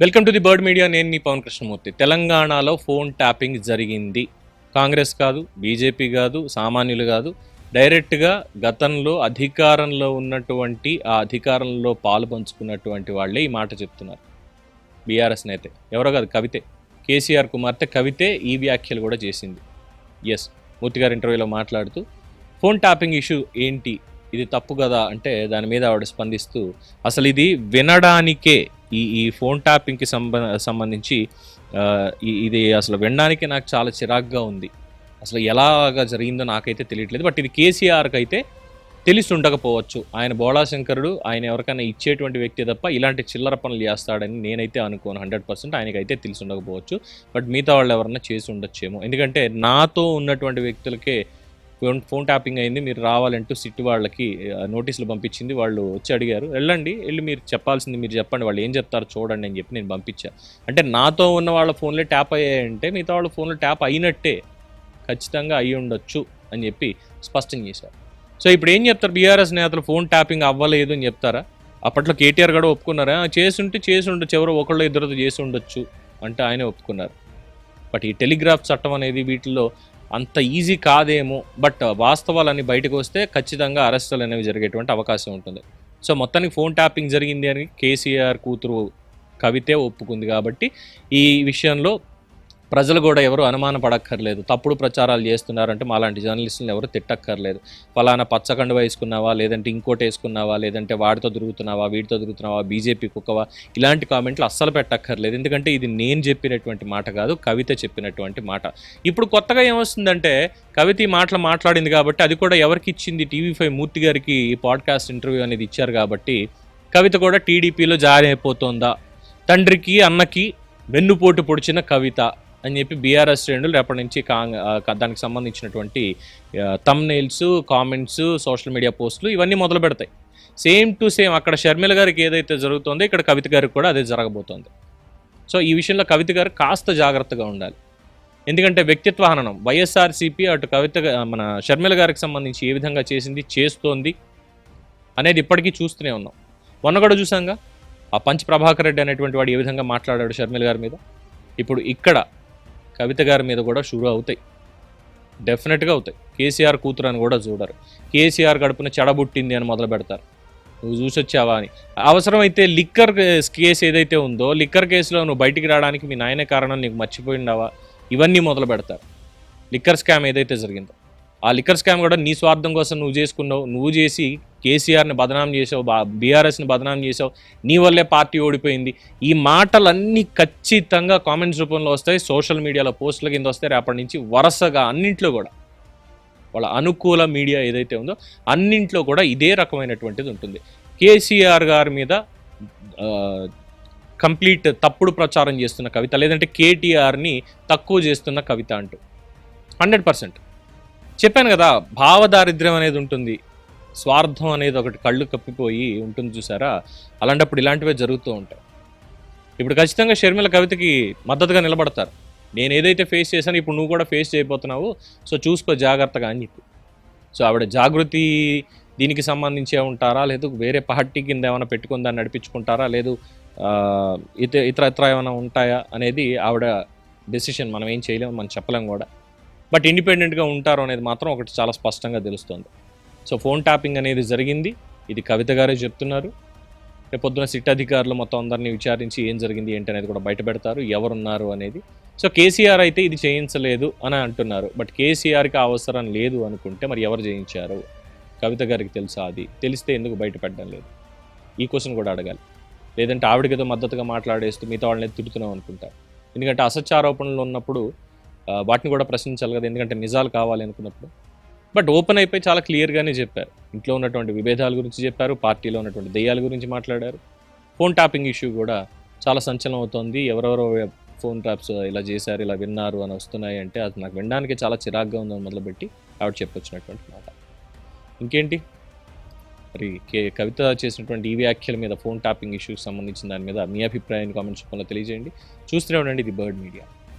Welcome to the bird media. నేను మీ పవన్ కృష్ణమూర్తి. తెలంగాణలో ఫోన్ ట్యాపింగ్ జరిగింది. కాంగ్రెస్ కాదు బీజేపీ కాదు సామాన్యులు కాదు. డైరెక్ట్గా గతంలో అధికారంలో ఉన్నటువంటి ఆ అధికారంలో పాలు పంచుకున్నటువంటి వాళ్ళే ఈ మాట చెప్తున్నారు. బీఆర్ఎస్ నేత. ఎవరో కాదు కవితే. కేసీఆర్ కుమార్తె కవితే ఈ వ్యాఖ్యలు కూడా చేసింది. ఎస్ మూర్తి గారి ఇంటర్వ్యూలో మాట్లాడుతూ ఫోన్ ట్యాపింగ్ ఇష్యూ ఏంటి? ఇది తప్పు కదా? అంటే దాని మీద ఆవిడ స్పందిస్తూ అసలు ఇది వినడానికే ఈ ఈ ఫోన్ ట్యాపింగ్కి సంబ సంబంధించి ఇది అసలు వినడానికి నాకు చాలా చిరాగ్గా ఉంది. అసలు ఎలాగా జరిగిందో నాకైతే తెలియట్లేదు. బట్ ఇది కేసీఆర్కి అయితే తెలిసి ఉండకపోవచ్చు ఆయన బోళాశంకరుడు ఆయన ఎవరికైనా ఇచ్చేటువంటి వ్యక్తి తప్ప ఇలాంటి చిల్లర పనులు చేస్తాడని నేనైతే అనుకోను. హండ్రెడ్ పర్సెంట్ ఆయనకైతే తెలిసి ఉండకపోవచ్చు బట్ మిగతా వాళ్ళు ఎవరన్నా చేసి ఉండొచ్చేమో. ఎందుకంటే నాతో ఉన్నటువంటి వ్యక్తులకే ఫోన్ ఫోన్ ట్యాపింగ్ అయింది మీరు రావాలంటూ సిట్టి వాళ్ళకి నోటీసులు పంపించింది వాళ్ళు వచ్చి అడిగారు. వెళ్ళండి వెళ్ళి మీరు చెప్పాల్సింది మీరు చెప్పండి వాళ్ళు ఏం చెప్తారో చూడండి అని చెప్పి నేను పంపించాను అంటే నాతో ఉన్న వాళ్ళ ఫోన్లే ట్యాప్ అయ్యాయంటే మిగతా వాళ్ళ ఫోన్లో ట్యాప్ అయినట్టే ఖచ్చితంగా అయి ఉండొచ్చు అని చెప్పి స్పష్టం చేశారు. సో ఇప్పుడు ఏం చెప్తారు? బీఆర్ఎస్ నేతలు ఫోన్ ట్యాపింగ్ అవ్వలేదు అని చెప్తారా? అప్పట్లో కేటీఆర్ కూడా ఒప్పుకున్నారా? చేసుంటే చేసి ఉండొచ్చు ఎవరో ఒకళ్ళు ఇద్దరు చేసి ఉండొచ్చు అంటే ఆయనే ఒప్పుకున్నారు. బట్ ఈ టెలిగ్రాఫ్ చట్టం అనేది వీటిల్లో అంత ఈజీ కాదేమో బట్ వాస్తవాలన్నీ బయటకు వస్తే ఖచ్చితంగా అరెస్టులు అనేవి జరిగేటువంటి అవకాశం ఉంటుంది. సో మొత్తానికి ఫోన్ ట్యాపింగ్ జరిగింది అని కేసీఆర్ కూతురు కవితే ఒప్పుకుంది కాబట్టి ఈ విషయంలో ప్రజలు కూడా ఎవరు అనుమాన పడక్కర్లేదు. తప్పుడు ప్రచారాలు చేస్తున్నారంటే మాలాంటి జర్నలిస్టులను ఎవరు తిట్టక్కర్లేదు. ఫలానా పచ్చకండు వేసుకున్నావా లేదంటే ఇంకోటి వేసుకున్నావా లేదంటే వాడితో తిరుగుతున్నావా వీడితో తిరుగుతున్నావా బీజేపీ కుక్కవా ఇలాంటి కామెంట్లు అస్సలు పెట్టక్కర్లేదు. ఎందుకంటే ఇది నేను చెప్పినటువంటి మాట కాదు కవిత చెప్పినటువంటి మాట. ఇప్పుడు కొత్తగా ఏమొస్తుందంటే కవిత ఈ మాటలు మాట్లాడింది కాబట్టి అది కూడా ఎవరికి ఇచ్చింది? టీవీ ఫైవ్ మూర్తి గారికి ఈ పాడ్కాస్ట్ ఇంటర్వ్యూ అనేది ఇచ్చారు కాబట్టి కవిత కూడా టీడీపీలో జారీ అయిపోతుందా తండ్రికి అన్నకి వెన్నుపోటు పొడిచిన కవిత. అని చెప్పి బీఆర్ఎస్ శ్రేణులు రేపటి నుంచి కాంగ్ దానికి సంబంధించినటువంటి తమ్ నెయిల్స్ కామెంట్స్ సోషల్ మీడియా పోస్టులు ఇవన్నీ మొదలు పెడతాయి. సేమ్ టు సేమ్ అక్కడ షర్మిల గారికి ఏదైతే జరుగుతుందో ఇక్కడ కవిత గారికి కూడా అదే జరగబోతోంది. సో ఈ విషయంలో కవిత గారు కాస్త జాగ్రత్తగా ఉండాలి. ఎందుకంటే వ్యక్తిత్వ హననం వైఎస్ఆర్సీపీ అటు కవిత మన షర్మిల గారికి సంబంధించి ఏ విధంగా చేసింది చేస్తోంది అనేది ఇప్పటికీ చూస్తూనే ఉన్నాం. మొన్న కూడా చూసాంగా ఆ పంచ్ ప్రభాకర్ రెడ్డి అనేటువంటి వాడు ఏ విధంగా మాట్లాడాడు షర్మిల గారి మీద? ఇప్పుడు ఇక్కడ కవిత గారి మీద కూడా షురూ అవుతాయి. డెఫినెట్గా అవుతాయి. కేసీఆర్ కూతురు అని కూడా చూడరు. కేసీఆర్ గడుపున చెడబుట్టింది అని మొదలు పెడతారు. నువ్వు చూసొచ్చావా అని. అవసరమైతే లిక్కర్ కేసు ఏదైతే ఉందో లిక్కర్ కేసులో నువ్వు బయటికి రావడానికి మీ నాయన కారణం నీకు మర్చిపోయిండావా ఇవన్నీ మొదలు పెడతారు. లిక్కర్ స్కామ్ ఏదైతే జరిగిందో. ఆ లిక్కర్ స్కామ్ కూడా నీ స్వార్థం కోసం నువ్వు చేసుకున్నావు. నువ్వు చేసి కేసీఆర్ని బదనాం చేసావు బీఆర్ఎస్ని బదనాం చేసావు నీ వల్లే పార్టీ ఓడిపోయింది. ఈ మాటలన్నీ ఖచ్చితంగా కామెంట్స్ రూపంలో వస్తాయి సోషల్ మీడియాలో పోస్టుల కింద వస్తాయి. రేపటి నుంచి వరుసగా అన్నింట్లో కూడా వాళ్ళ అనుకూల మీడియా ఏదైతే ఉందో అన్నింట్లో కూడా ఇదే రకమైనటువంటిది ఉంటుంది. కేసీఆర్ గారి మీద కంప్లీట్ తప్పుడు ప్రచారం చేస్తున్న కవిత లేదంటే కేటీఆర్ని తక్కువ చేస్తున్న కవిత అంటూ. Hundred percent. చెప్పాను కదా భావదారిద్ర్యం అనేది ఉంటుంది. స్వార్థం అనేది ఒకటి కళ్ళు కప్పిపోయి ఉంటుంది చూసారా? అలాంటప్పుడు ఇలాంటివే జరుగుతూ ఉంటాయి. ఇప్పుడు ఖచ్చితంగా షర్మిల కవితకి మద్దతుగా నిలబడతారు. నేను ఏదైతే ఫేస్ చేశానో ఇప్పుడు నువ్వు కూడా ఫేస్ చేయబోతున్నావు సో చూసుకో జాగ్రత్తగా అని చెప్పి. సో ఆవిడ జాగృతి దీనికి సంబంధించే ఉంటారా? లేదు వేరే పార్టీ కింద ఏమైనా పెట్టుకుని దాన్ని నడిపించుకుంటారా? లేదు ఇత ఇతర ఇతర ఏమైనా ఉంటాయా? అనేది ఆవిడ డెసిషన్ మనం ఏం చేయలేము మనం చెప్పలేం కూడా. బట్ ఇండిపెండెంట్గా ఉంటారు అనేది మాత్రం ఒకటి చాలా స్పష్టంగా తెలుస్తుంది. సో ఫోన్ ట్యాపింగ్ అనేది జరిగింది. ఇది కవిత గారే చెప్తున్నారు. రేపు పొద్దున సిట్ అధికారులు మొత్తం అందరినీ విచారించి ఏం జరిగింది ఏంటి అనేది కూడా బయటపెడతారు ఎవరున్నారు అనేది. సో కేసీఆర్ అయితే ఇది చేయించలేదు అని అంటున్నారు. బట్ కేసీఆర్కి ఆ అవసరం లేదు అనుకుంటే మరి ఎవరు చేయించారు? కవిత గారికి తెలుసా అది? తెలిస్తే ఎందుకు బయటపెట్టడం లేదు? ఈ క్వశ్చన్ కూడా అడగాలి. లేదంటే ఆవిడకి మద్దతుగా మాట్లాడేస్తూ మిగతా వాళ్ళని తిడుతున్నాం అనుకుంటారు ఎందుకంటే అసత్య ఆరోపణలు ఉన్నప్పుడు వాటిని కూడా ప్రశ్నించాలి కదా. ఎందుకంటే నిజాలు కావాలి అనుకున్నప్పుడు. బట్ ఓపెన్ అయిపోయి చాలా క్లియర్గానే చెప్పారు. ఇంట్లో ఉన్నటువంటి విభేదాల గురించి చెప్పారు పార్టీలో ఉన్నటువంటి దెయ్యాల గురించి మాట్లాడారు. ఫోన్ ట్యాపింగ్ ఇష్యూ కూడా చాలా సంచలనం అవుతోంది. ఎవరెవరో ఫోన్ ట్యాప్స్ ఇలా చేశారు ఇలా విన్నారు అని వస్తున్నాయి అంటే అది నాకు వినడానికి చాలా చిరాగ్గా ఉందని మొదలుపెట్టి ఆవిడ చెప్పొచ్చినటువంటి మాట. ఇంకేంటి? మరి కే కవిత చేసినటువంటి ఈ వ్యాఖ్యల మీద ఫోన్ ట్యాపింగ్ ఇష్యూకి సంబంధించిన దాని మీద మీ అభిప్రాయాన్ని కామెంట్స్ రూపంలో తెలియజేయండి. చూస్తూనే ఉండండి ఇది బర్డ్ మీడియా.